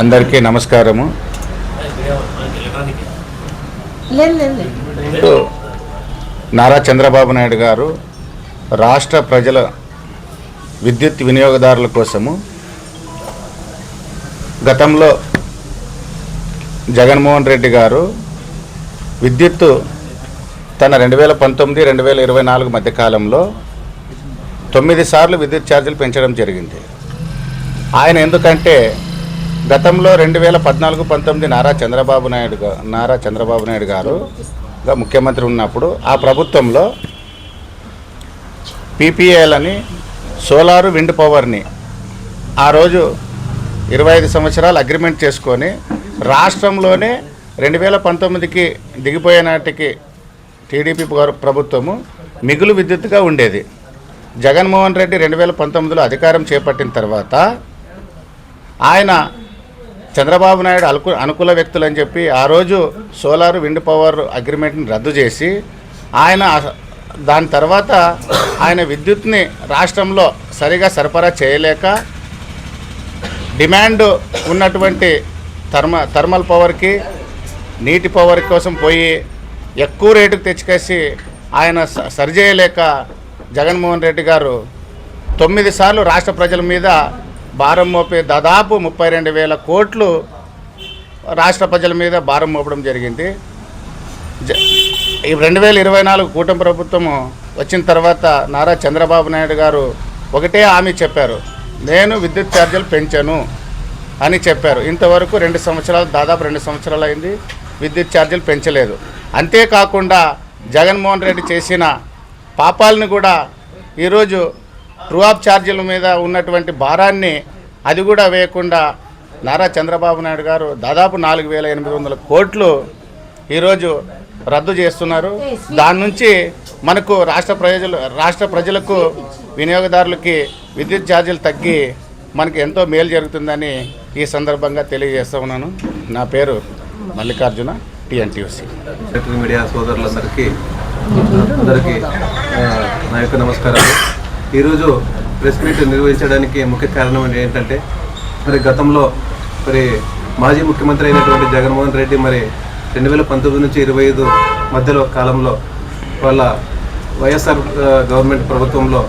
అందరికీ నమస్కారము. నారా చంద్రబాబు నాయుడు గారు రాష్ట్ర ప్రజల విద్యుత్ వినియోగదారుల కోసము గతంలో జగన్మోహన్ రెడ్డి గారు విద్యుత్తు తన రెండు వేల పంతొమ్మిది రెండు వేల ఇరవై నాలుగు మధ్య కాలంలో తొమ్మిది సార్లు విద్యుత్ ఛార్జీలు పెంచడం జరిగింది. ఆయన ఎందుకంటే గతంలో రెండు వేల పద్నాలుగు పంతొమ్మిది నారా చంద్రబాబు నాయుడు నారా చంద్రబాబు నాయుడు గారు ముఖ్యమంత్రి ఉన్నప్పుడు ఆ ప్రభుత్వంలో పీపీఏలని సోలారు విండ్ పవర్ని ఆ రోజు ఇరవై ఐదు సంవత్సరాలు అగ్రిమెంట్ చేసుకొని రాష్ట్రంలోనే రెండు వేల పంతొమ్మిదికి దిగిపోయే నాటికి టీడీపీ ప్రభుత్వము మిగులు విద్యుత్తుగా ఉండేది. జగన్మోహన్ రెడ్డి రెండు వేల పంతొమ్మిదిలో అధికారం చేపట్టిన తర్వాత ఆయన చంద్రబాబు నాయుడు అలుకు అనుకూల వ్యక్తులు అని చెప్పి ఆ రోజు సోలార్ విండ్ పవర్ అగ్రిమెంట్ని రద్దు చేసి ఆయన దాని తర్వాత ఆయన విద్యుత్ని రాష్ట్రంలో సరిగా సరఫరా చేయలేక డిమాండ్ ఉన్నటువంటి థర్మ థర్మల్ పవర్కి నీటి పవర్ కోసం పోయి ఎక్కువ రేటుకు తెచ్చుకేసి ఆయన స- సరిచేయలేక జగన్మోహన్ రెడ్డి గారు తొమ్మిది సార్లు రాష్ట్ర ప్రజల మీద భారం మోపే దాదాపు ముప్పై రెండు వేల కోట్లు రాష్ట్ర ప్రజల మీద భారం మోపడం జరిగింది. జ- ఈ రెండు వేల ఇరవై నాలుగు కూటమి ప్రభుత్వము వచ్చిన తర్వాత నారా చంద్రబాబు నాయుడు గారు ఒకటే హామీ చెప్పారు. నేను విద్యుత్ ఛార్జీలు పెంచాను అని చెప్పారు. ఇంతవరకు రెండు సంవత్సరాలు దాదాపు రెండు సంవత్సరాలు అయింది విద్యుత్ ఛార్జీలు పెంచలేదు. అంతేకాకుండా జగన్మోహన్ రెడ్డి చేసిన పాపాలను కూడా ఈరోజు ట్రూ ఆఫ్ ఛార్జీల మీద ఉన్నటువంటి భారాన్ని అది కూడా వేయకుండా నారా చంద్రబాబు నాయుడు గారు దాదాపు నాలుగు వేల ఎనిమిది వందల కోట్లు ఈరోజు రద్దు చేస్తున్నారు. దాని నుంచి మనకు రాష్ట్ర ప్రజలు రాష్ట్ర ప్రజలకు వినియోగదారులకి విద్యుత్ ఛార్జీలు తగ్గి మనకి ఎంతో మేలు జరుగుతుందని ఈ సందర్భంగా తెలియజేస్తా ఉన్నాను. నా పేరు మల్లికార్జున టిఎన్టీయూసీ. మీడియా సోదరులందరికీ అందరికీ నా యొక్క నమస్కారాలు. ఈరోజు ప్రెస్ మీట్ నిర్వహించడానికి ముఖ్య కారణం ఏంటంటే మరి గతంలో మరి మాజీ ముఖ్యమంత్రి అయినటువంటి జగన్మోహన్ రెడ్డి మరి రెండు వేల పంతొమ్మిది నుంచి ఇరవై ఐదు మధ్యలో కాలంలో వాళ్ళ వైఎస్ఆర్ గవర్నమెంట్ ప్రభుత్వంలో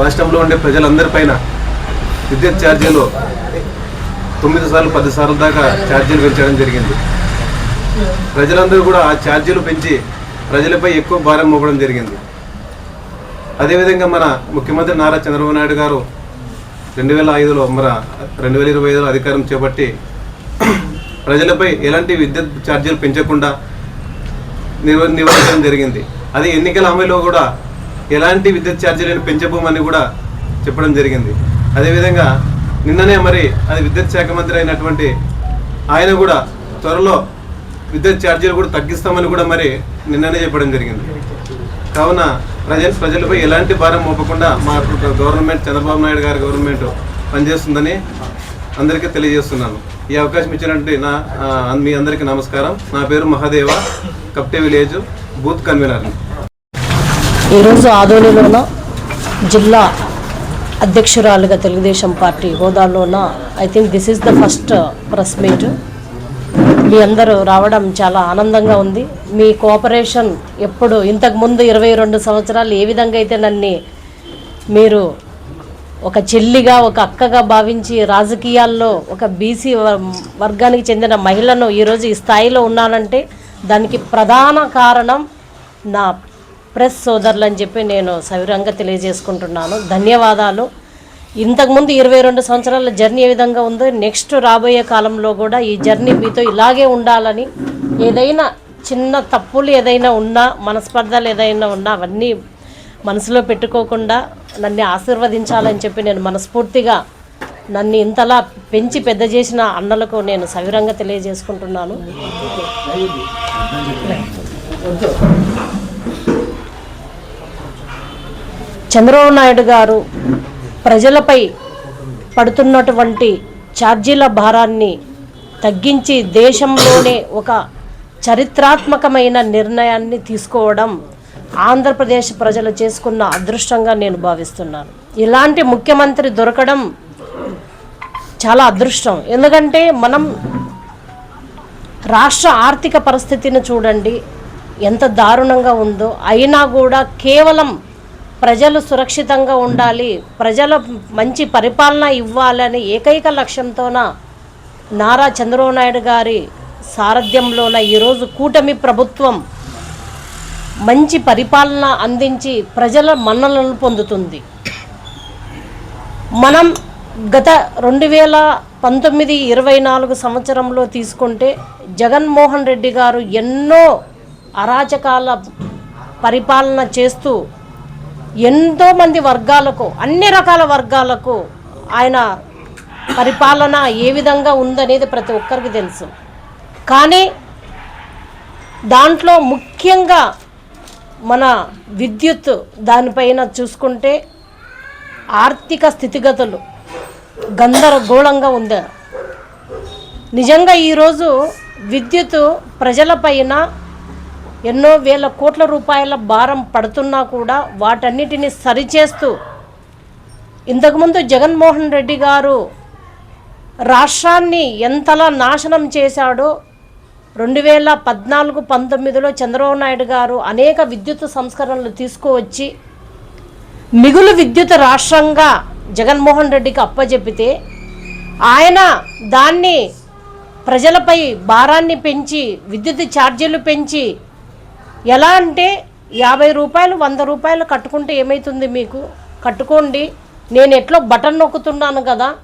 రాష్ట్రంలో ఉండే ప్రజలందరిపైన విద్యుత్ ఛార్జీలు తొమ్మిది సార్లు పది సార్లు దాకా ఛార్జీలు పెంచడం జరిగింది. ప్రజలందరూ కూడా ఆ ఛార్జీలు పెంచి ప్రజలపై ఎక్కువ భారం మోపడం జరిగింది. అదేవిధంగా మన ముఖ్యమంత్రి నారా చంద్రబాబు నాయుడు గారు రెండు వేల ఐదులో మన రెండు వేల ఇరవై ఐదులో అధికారం చేపట్టి ప్రజలపై ఎలాంటి విద్యుత్ ఛార్జీలు పెంచకుండా నిర్వ నివారించడం జరిగింది. అది ఎన్నికల హామీలో కూడా ఎలాంటి విద్యుత్ ఛార్జీలను పెంచబోమని కూడా చెప్పడం జరిగింది. అదేవిధంగా నిన్ననే మరి అది విద్యుత్ శాఖ మంత్రి అయినటువంటి ఆయన కూడా త్వరలో విద్యుత్ ఛార్జీలు కూడా తగ్గిస్తామని కూడా మరి నిన్ననే చెప్పడం జరిగింది. కావున ప్రజలు ప్రజలపై ఎలాంటి భారం మోపకుండా మా గవర్నమెంట్ చంద్రబాబు నాయుడు గారి గవర్నమెంట్ పనిచేస్తుందని అందరికీ తెలియజేస్తున్నాను. ఈ అవకాశం ఇచ్చినట్టు నా మీ అందరికీ నమస్కారం. నా పేరు Mahadeva Kapte village booth convener. ఈరోజు ఆదోనిలోన జిల్లా అధ్యక్షురాలుగా Telugu Desam party హోదాలోన I think this is the first press meet మీ అందరూ రావడం చాలా ఆనందంగా ఉంది. మీ కోఆపరేషన్ ఎప్పుడు ఇంతకుముందు ఇరవై రెండు సంవత్సరాలు ఏ విధంగా అయితే నన్ను మీరు ఒక చెల్లిగా ఒక అక్కగా భావించి రాజకీయాల్లో ఒక బీసీ వర్గానికి చెందిన మహిళను ఈరోజు ఈ స్థాయిలో ఉన్నానంటే దానికి ప్రధాన కారణం నా ప్రెస్ సోదరులు అని చెప్పి నేను సవిరంగా తెలియజేసుకుంటున్నాను. ధన్యవాదాలు. ఇంతకుముందు ఇరవై రెండు సంవత్సరాల జర్నీ ఏ విధంగా ఉందో నెక్స్ట్ రాబోయే కాలంలో కూడా ఈ జర్నీ మీతో ఇలాగే ఉండాలని ఏదైనా చిన్న తప్పులు ఏదైనా ఉన్నా మనస్పర్ధలు ఏదైనా ఉన్నా అవన్నీ మనసులో పెట్టుకోకుండా నన్ను ఆశీర్వదించాలని చెప్పి నేను మనస్ఫూర్తిగా నన్ను ఇంతలా పెంచి పెద్ద చేసిన అన్నలకు నేను సవిరంగా తెలియజేసుకుంటున్నాను. చంద్రబాబు నాయుడు గారు ప్రజలపై పడుతున్నటువంటి ఛార్జీల భారాన్ని తగ్గించి దేశంలోనే ఒక చరిత్రాత్మకమైన నిర్ణయాన్ని తీసుకోవడం ఆంధ్రప్రదేశ్ ప్రజలు చేసుకున్న అదృష్టంగా నేను భావిస్తున్నాను. ఇలాంటి ముఖ్యమంత్రి దొరకడం చాలా అదృష్టం. ఎందుకంటే మనం రాష్ట్ర ఆర్థిక పరిస్థితిని చూడండి ఎంత దారుణంగా ఉందో. అయినా కూడా కేవలం ప్రజలు సురక్షితంగా ఉండాలి ప్రజల మంచి పరిపాలన ఇవ్వాలని ఏకైక లక్ష్యంతోన నారా చంద్రబాబు నాయుడు గారి సారథ్యంలోన ఈరోజు కూటమి ప్రభుత్వం మంచి పరిపాలన అందించి ప్రజల మన్నలను పొందుతుంది. మనం గత రెండు వేల పంతొమ్మిది ఇరవై నాలుగు సంవత్సరంలో తీసుకుంటే జగన్మోహన్ రెడ్డి గారు ఎన్నో అరాచకాల పరిపాలన చేస్తూ ఎంతోమంది వర్గాలకు అన్ని రకాల వర్గాలకు ఆయన పరిపాలన ఏ విధంగా ఉందనేది ప్రతి ఒక్కరికి తెలుసు. కానీ దాంట్లో ముఖ్యంగా మన విద్యుత్ దానిపైన చూసుకుంటే ఆర్థిక స్థితిగతులు గందరగోళంగా ఉంది. నిజంగా ఈరోజు విద్యుత్ ప్రజలపైన ఎన్నో వేల కోట్ల రూపాయల భారం పడుతున్నా కూడా వాటన్నిటిని సరిచేస్తూ ఇంతకుముందు జగన్మోహన్ రెడ్డి గారు రాష్ట్రాన్ని ఎంతలా నాశనం చేశాడో రెండు వేల పద్నాలుగు పంతొమ్మిదిలో చంద్రబాబు నాయుడు గారు అనేక విద్యుత్ సంస్కరణలు తీసుకువచ్చి మిగులు విద్యుత్ రాష్ట్రంగా జగన్మోహన్ రెడ్డికి అప్పజెపితే ఆయన దాన్ని ప్రజలపై భారాన్ని పెంచి విద్యుత్ ఛార్జీలు పెంచి ఎలా అంటే యాభై రూపాయలు వంద రూపాయలు కట్టుకుంటే ఏమవుతుంది మీకు? కట్టుకోండి. నేను ఎట్లో బటన్ నొక్కుతున్నాను కదా.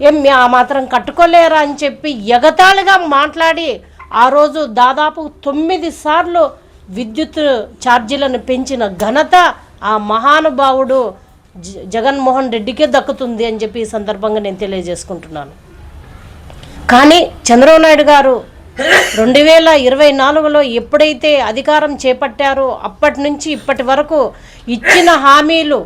ఏం మీ ఆ మాత్రం కట్టుకోలేరా అని చెప్పి ఎగతాళిగా మాట్లాడి ఆ రోజు దాదాపు తొమ్మిది సార్లు విద్యుత్ ఛార్జీలను పెంచిన ఘనత ఆ మహానుభావుడు జ- జగన్మోహన్ రెడ్డికే దక్కుతుంది అని చెప్పి ఈ సందర్భంగా నేను తెలియజేసుకుంటున్నాను. కానీ చంద్రబాబు నాయుడు గారు రెండు వేల ఇరవై నాలుగులో ఎప్పుడైతే అధికారం చేపట్టారో అప్పటి నుంచి ఇప్పటి వరకు ఇచ్చిన హామీలు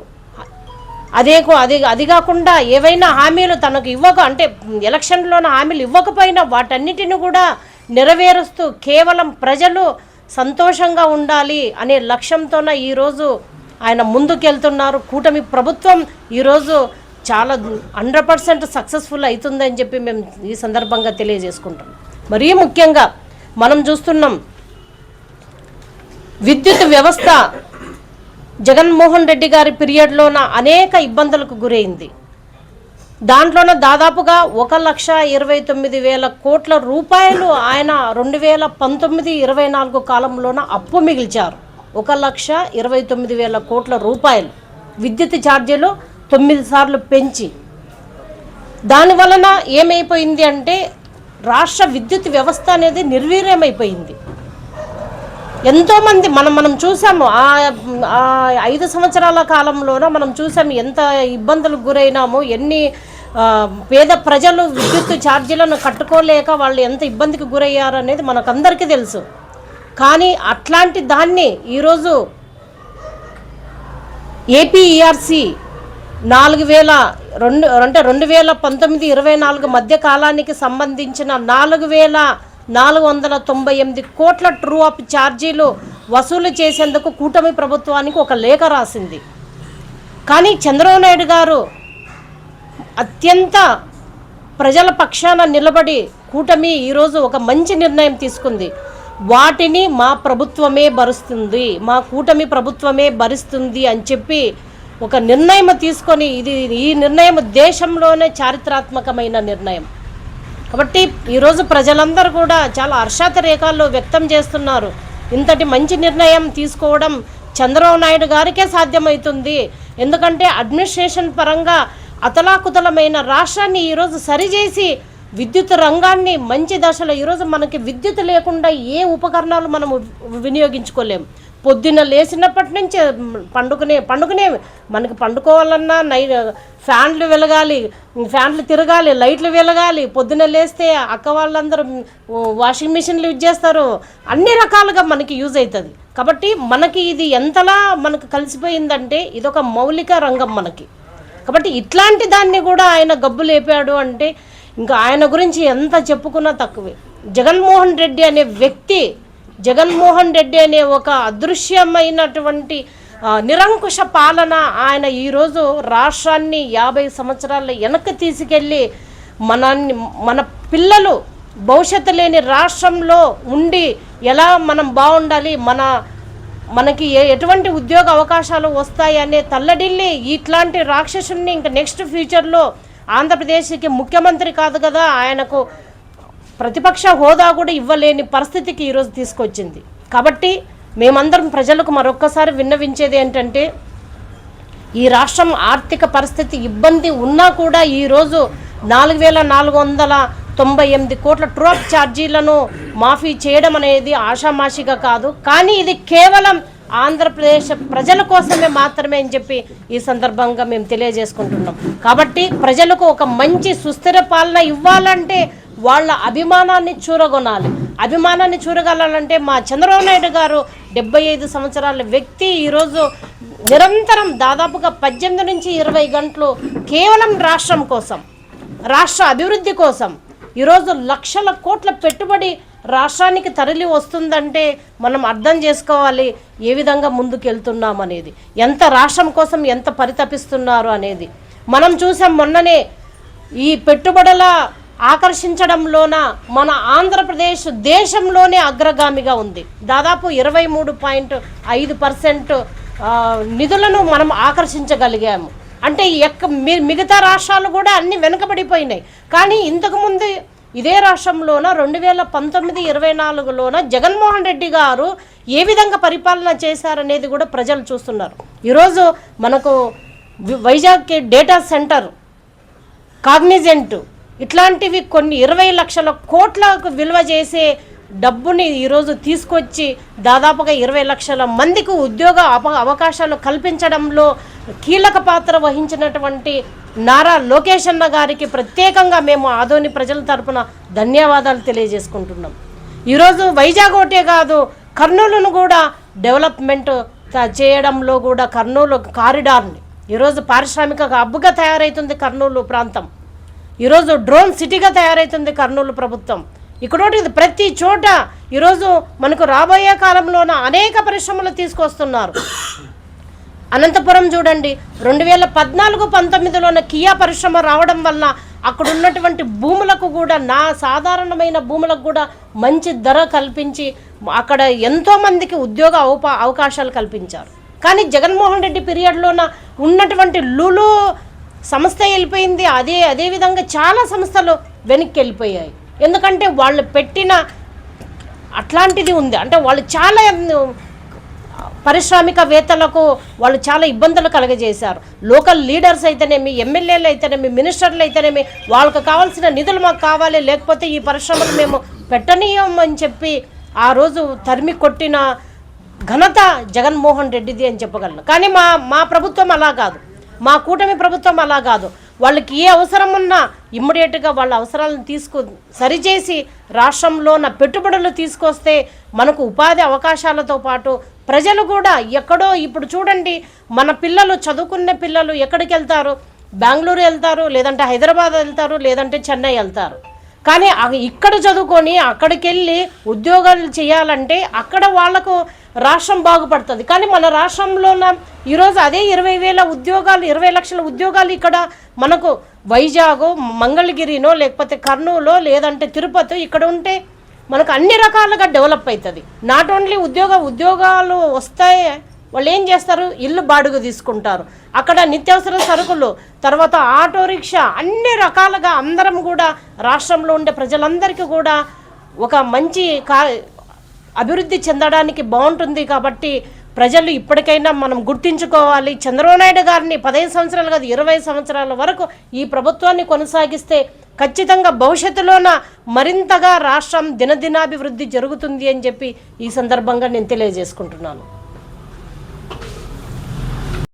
అదేకు అది అది కాకుండా ఏవైనా హామీలు తనకు ఇవ్వక అంటే ఎలక్షన్లోన హామీలు ఇవ్వకపోయినా వాటన్నిటిని కూడా నెరవేరుస్తూ కేవలం ప్రజలు సంతోషంగా ఉండాలి అనే లక్ష్యంతోన ఈరోజు ఆయన ముందుకెళ్తున్నారు. కూటమి ప్రభుత్వం ఈరోజు చాలా హండ్రెడ్ పర్సెంట్ సక్సెస్ఫుల్ అవుతుందని చెప్పి మేము ఈ సందర్భంగా తెలియజేసుకుంటాం మరీ ముఖ్యంగా మనం చూస్తున్నాం విద్యుత్ వ్యవస్థ జగన్మోహన్ రెడ్డి గారి పీరియడ్లోన అనేక ఇబ్బందులకు గురైంది. దాంట్లోన దాదాపుగా ఒక లక్ష ఇరవై తొమ్మిది వేల కోట్ల రూపాయలు ఆయన రెండు వేల పంతొమ్మిది ఇరవై నాలుగు కాలంలోన అప్పు మిగిల్చారు. ఒక లక్ష ఇరవై తొమ్మిది వేల కోట్ల రూపాయలు విద్యుత్ ఛార్జీలు తొమ్మిది సార్లు పెంచి. దాని వలన ఏమైపోయింది అంటే రాష్ట్ర విద్యుత్ వ్యవస్థ అనేది నిర్వీర్యమైపోయింది. ఎంతోమంది మనం మనం చూసాము ఆ ఐదు సంవత్సరాల కాలంలోన మనం చూసాము ఎంత ఇబ్బందులకు గురైనామో ఎన్ని పేద ప్రజలు విద్యుత్ ఛార్జీలను కట్టుకోలేక వాళ్ళు ఎంత ఇబ్బందికి గురయ్యారు అనేది మనకందరికీ తెలుసు. కానీ అట్లాంటి దాన్ని ఈరోజు ఏపీఈఆర్సి నాలుగు వేల రెండు అంటే రెండు వేల పంతొమ్మిది ఇరవై నాలుగు మధ్య కాలానికి సంబంధించిన నాలుగు వేల నాలుగు వందల తొంభై ఎనిమిది కోట్ల ట్రూ అప్ ఛార్జీలు వసూలు చేసేందుకు కూటమి ప్రభుత్వానికి ఒక లేఖ రాసింది. కానీ చంద్రబాబు నాయుడు గారు అత్యంత ప్రజల పక్షాన నిలబడి కూటమి ఈరోజు ఒక మంచి నిర్ణయం తీసుకుంది. వాటిని మా ప్రభుత్వమే భరుస్తుంది మా కూటమి ప్రభుత్వమే భరిస్తుంది అని చెప్పి ఒక నిర్ణయం తీసుకొని ఇది ఈ నిర్ణయం దేశంలోనే చారిత్రాత్మకమైన నిర్ణయం. కాబట్టి ఈరోజు ప్రజలందరూ కూడా చాలా అర్షాత రేఖల్లో వ్యక్తం చేస్తున్నారు. ఇంతటి మంచి నిర్ణయం తీసుకోవడం చంద్రబాబు నాయుడు గారికే సాధ్యమవుతుంది ఎందుకంటే అడ్మినిస్ట్రేషన్ పరంగా అతలాకుతలమైన రాష్ట్రాన్ని ఈరోజు సరిచేసి విద్యుత్ రంగాన్ని మంచి దశలో ఈరోజు మనకి విద్యుత్ లేకుండా ఏ ఉపకరణాలు మనం వినియోగించుకోలేం. పొద్దున్న లేచినప్పటి నుంచి పండుకునే పండుకునే మనకి పండుకోవాలన్నా నై ఫ్యాన్లు వెలగాలి ఫ్యాన్లు తిరగాలి లైట్లు వెలగాలి పొద్దున్న లేస్తే అక్క వాళ్ళందరూ వాషింగ్ మిషన్లు యూజ్ చేస్తారు. అన్ని రకాలుగా మనకి యూజ్ అవుతుంది కాబట్టి మనకి ఇది ఎంతలా మనకు కలిసిపోయిందంటే ఇదొక మౌలిక రంగం మనకి. కాబట్టి ఇట్లాంటి దాన్ని కూడా ఆయన గబ్బు లేపాడు అంటే ఇంకా ఆయన గురించి ఎంత చెప్పుకున్నా తక్కువే. జగన్మోహన్ రెడ్డి అనే వ్యక్తి జగన్మోహన్ రెడ్డి అనే ఒక అదృశ్యమైనటువంటి నిరంకుశ పాలన ఆయన ఈరోజు రాష్ట్రాన్ని యాభై సంవత్సరాల వెనక్కి తీసుకెళ్ళి మనల్ని మన పిల్లలు భవిష్యత్తు లేని రాష్ట్రంలో ఉండి ఎలా మనం బాగుండాలి మన మనకి ఎటువంటి ఉద్యోగ అవకాశాలు వస్తాయనే తల్లడిల్లి ఇట్లాంటి రాక్షసుని ఇంకా నెక్స్ట్ ఫ్యూచర్లో ఆంధ్రప్రదేశ్కి ముఖ్యమంత్రి కాదు కదా ఆయనకు ప్రతిపక్ష హోదా కూడా ఇవ్వలేని పరిస్థితికి ఈరోజు తీసుకొచ్చింది. కాబట్టి మేమందరం ప్రజలకు మరొక్కసారి విన్నవించేది ఏంటంటే ఈ రాష్ట్రం ఆర్థిక పరిస్థితి ఇబ్బంది ఉన్నా కూడా ఈరోజు నాలుగు వేల నాలుగు వందల తొంభై ఎనిమిది కోట్ల ట్రోప్ ఛార్జీలను మాఫీ చేయడం అనేది ఆషామాషిగా కాదు. కానీ ఇది కేవలం ఆంధ్రప్రదేశ్ ప్రజల కోసమే మాత్రమే అని చెప్పి ఈ సందర్భంగా మేము తెలియజేసుకుంటున్నాం. కాబట్టి ప్రజలకు ఒక మంచి సుస్థిర పాలన ఇవ్వాలంటే వాళ్ళ అభిమానాన్ని చూరగొనాలి. అభిమానాన్ని చూరగలాలంటే మా చంద్రబాబు నాయుడు గారు డెబ్బై ఐదు సంవత్సరాల వ్యక్తి. ఈరోజు నిరంతరం దాదాపుగా పద్దెనిమిది నుంచి ఇరవై గంటలు కేవలం రాష్ట్రం కోసం రాష్ట్ర అభివృద్ధి కోసం ఈరోజు లక్షల కోట్ల పెట్టుబడి రాష్ట్రానికి తరలి వస్తుందంటే మనం అర్థం చేసుకోవాలి ఏ విధంగా ముందుకెళ్తున్నామనేది అనేది. ఎంత రాష్ట్రం కోసం ఎంత పరితపిస్తున్నారు అనేది. మనం చూసాం మొన్ననే ఈ పెట్టుబడుల ఆకర్షించడంలోన మన ఆంధ్రప్రదేశ్ దేశంలోనే అగ్రగామిగా ఉంది. దాదాపు ఇరవై మూడు పాయింట్ ఐదు పర్సెంట్ నిధులను మనం ఆకర్షించగలిగాము. అంటే ఎక్క మి- మిగతా రాష్ట్రాలు కూడా అన్ని వెనుకబడిపోయినాయి. కానీ ఇంతకుముందు ఇదే రాష్ట్రంలోన రెండు వేల పంతొమ్మిది ఇరవై నాలుగులోన జగన్మోహన్ రెడ్డి గారు ఏ విధంగా పరిపాలన చేశారనేది కూడా ప్రజలు చూస్తున్నారు. ఈరోజు మనకు వైజాగ్ వైజాగ్కి డేటా సెంటర్ కాగ్నిజెంట్ ఇట్లాంటివి కొన్ని ఇరవై లక్షల కోట్లకు విలువ చేసే డబ్బుని ఈరోజు తీసుకొచ్చి దాదాపుగా ఇరవై లక్షల మందికి ఉద్యోగ అవకాశాలు కల్పించడంలో కీలక పాత్ర వహించినటువంటి నారా లోకేష్ అన్న గారికి ప్రత్యేకంగా మేము ఆదోని ప్రజల తరపున ధన్యవాదాలు తెలియజేసుకుంటున్నాం. ఈరోజు వైజాగ్ ఒకటే కాదు కర్నూలును కూడా డెవలప్మెంట్ చేయడంలో కూడా కర్నూలు కారిడార్ని. ఈరోజు పారిశ్రామిక హబ్గా తయారవుతుంది కర్నూలు ప్రాంతం. ఈరోజు డ్రోన్ సిటీగా తయారవుతుంది కర్నూలు ప్రభుత్వం. ఇక్కడోటి ప్రతి చోట ఈరోజు మనకు రాబోయే కాలంలోన అనేక పరిశ్రమలు తీసుకొస్తున్నారు. అనంతపురం చూడండి రెండు వేల పద్నాలుగు పంతొమ్మిదిలోన కియా పరిశ్రమ రావడం వల్ల అక్కడ ఉన్నటువంటి భూములకు కూడా నా సాధారణమైన భూములకు కూడా మంచి ధర కల్పించి అక్కడ ఎంతోమందికి ఉద్యోగ అవకాశాలు కల్పించారు. కానీ జగన్మోహన్ రెడ్డి పీరియడ్లోన ఉన్నటువంటి లులు సంస్థ వెళ్ళిపోయింది. అదే అదేవిధంగా చాలా సంస్థలు వెనక్కి వెళ్ళిపోయాయి. ఎందుకంటే వాళ్ళు పెట్టిన అట్లాంటిది ఉంది. అంటే వాళ్ళు చాలా పారిశ్రామికవేత్తలకు వాళ్ళు చాలా ఇబ్బందులు కలగజేశారు. లోకల్ లీడర్స్ అయితేనేమి ఎమ్మెల్యేలు అయితేనేమి మినిస్టర్లు అయితేనేమి వాళ్ళకు కావాల్సిన నిధులు మాకు కావాలి లేకపోతే ఈ పరిశ్రమలు మేము పెట్టనీయం అని చెప్పి ఆ రోజు తరిమి కొట్టిన ఘనత జగన్మోహన్ రెడ్డిది అని చెప్పగలను. కానీ మా మా ప్రభుత్వం అలా కాదు. మా కూటమి ప్రభుత్వం అలా కాదు. వాళ్ళకి ఏ అవసరం ఉన్నా ఇమ్మీడియట్గా వాళ్ళ అవసరాలను తీసుకు సరిచేసి రాష్ట్రంలో ఉన్న పెట్టుబడులు తీసుకొస్తే మనకు ఉపాధి అవకాశాలతో పాటు ప్రజలు కూడా ఎక్కడో ఇప్పుడు చూడండి మన పిల్లలు చదువుకునే పిల్లలు ఎక్కడికి వెళ్తారు? బెంగళూరు వెళ్తారు లేదంటే హైదరాబాద్ వెళ్తారు లేదంటే చెన్నై వెళ్తారు. కానీ ఇక్కడ చదువుకొని అక్కడికి వెళ్ళి ఉద్యోగాలు చేయాలంటే అక్కడ వాళ్ళకు రాష్ట్రం బాగుపడుతుంది. కానీ మన రాష్ట్రంలోన ఈరోజు అదే ఇరవై వేల ఉద్యోగాలు ఇరవై లక్షల ఉద్యోగాలు ఇక్కడ మనకు వైజాగ్ మంగళగిరినో లేకపోతే కర్నూలో లేదంటే తిరుపతి ఇక్కడ ఉంటే మనకు అన్ని రకాలుగా డెవలప్ అవుతుంది. నాట్ ఓన్లీ ఉద్యోగ ఉద్యోగాలు వస్తాయి. వాళ్ళు ఏం చేస్తారు? ఇల్లు బాడుగు తీసుకుంటారు. అక్కడ నిత్యావసర సరుకులు తర్వాత ఆటో రిక్షా అన్ని రకాలుగా అందరం కూడా రాష్ట్రంలో ఉండే ప్రజలందరికీ కూడా ఒక మంచి కా అభివృద్ధి చెందడానికి బాగుంటుంది కాబట్టి ప్రజలు ఇప్పటికైనా మనం గుర్తించుకోవాలి. చంద్రబాబు నాయుడు గారిని పదహైదు సంవత్సరాలు కాదు ఇరవై సంవత్సరాల వరకు ఈ ప్రభుత్వాన్ని కొనసాగిస్తే ఖచ్చితంగా భవిష్యత్తులోన మరింతగా రాష్ట్రం దినదినాభివృద్ధి జరుగుతుంది అని చెప్పి ఈ సందర్భంగా నేను తెలియజేసుకుంటున్నాను.